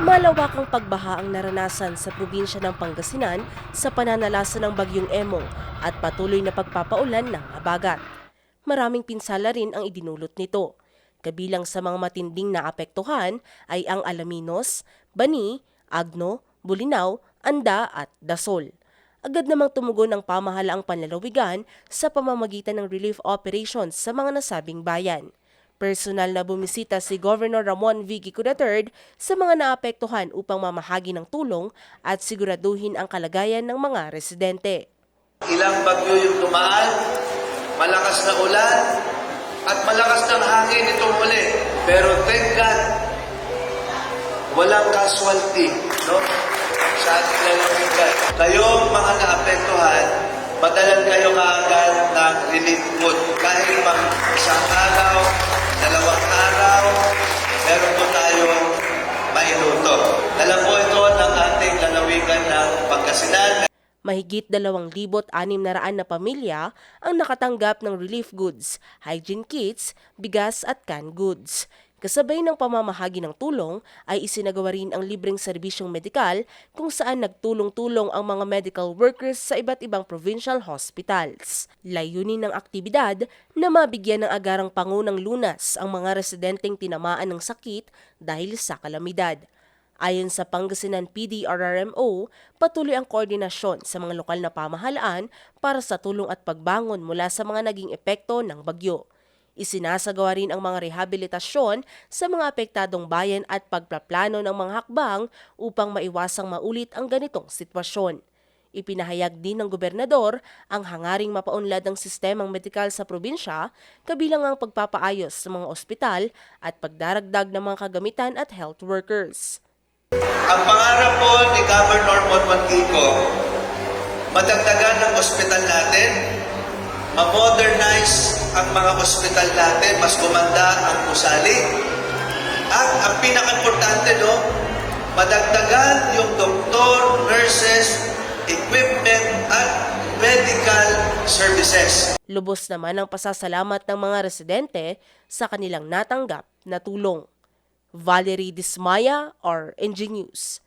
Malawakang pagbaha ang naranasan sa probinsya ng Pangasinan sa pananalasa ng Bagyong Emong at patuloy na pagpapaulan ng habagat. Maraming pinsala rin ang idinulot nito. Kabilang sa mga matinding naapektuhan ay ang Alaminos, Bani, Agno, Bulinaw, Anda at Dasol. Agad namang tumugon ang pamahalaang panlalawigan sa pamamagitan ng relief operations sa mga nasabing bayan. Personal na bumisita si Governor Ramon V. Gico III sa mga naapektuhan upang mamahagi ng tulong at siguraduhin ang kalagayan ng mga residente. Ilang bagyo yung dumaan, malakas na ulan, at malakas ng hangin itong muli. Pero thank God, walang casualty, no? Sa ating lalawigan. Kayong mga naapektuhan, madalan kayo kaagad ng relief food. Pang isang araw, dalawang araw, meron po tayong mailuto. Dala po ito ng ating lalawigan ng Pangasinan. Mahigit 2,600 na pamilya ang nakatanggap ng relief goods, hygiene kits, bigas at canned goods. Kasabay ng pamamahagi ng tulong ay isinagawa rin ang libreng serbisyong medikal kung saan nagtulong-tulong ang mga medical workers sa iba't ibang provincial hospitals. Layunin ng aktibidad na mabigyan ng agarang pangunang lunas ang mga residenteng tinamaan ng sakit dahil sa kalamidad. Ayon sa Pangasinan PDRRMO, patuloy ang koordinasyon sa mga lokal na pamahalaan para sa tulong at pagbangon mula sa mga naging epekto ng bagyo. Isinasagawa rin ang mga rehabilitasyon sa mga apektadong bayan at pagpaplano ng mga hakbang upang maiwasang maulit ang ganitong sitwasyon. Ipinahayag din ng gobernador ang hangaring mapaunlad ang sistemang medikal sa probinsya, kabilang ang pagpapaayos sa mga ospital at pagdaragdag ng mga kagamitan at health workers. Ang pangarap po ni Governor Monmon Kiko, madagdagan ng ospital natin, ma-modernize ang mga ospital natin, mas gumanda ang pusali. At ang pinaka-importante, no, madagdagan yung doktor, nurses, equipment, at medical services. Lubos naman ang pasasalamat ng mga residente sa kanilang natanggap na tulong. Valerie Dismaya, or NG News.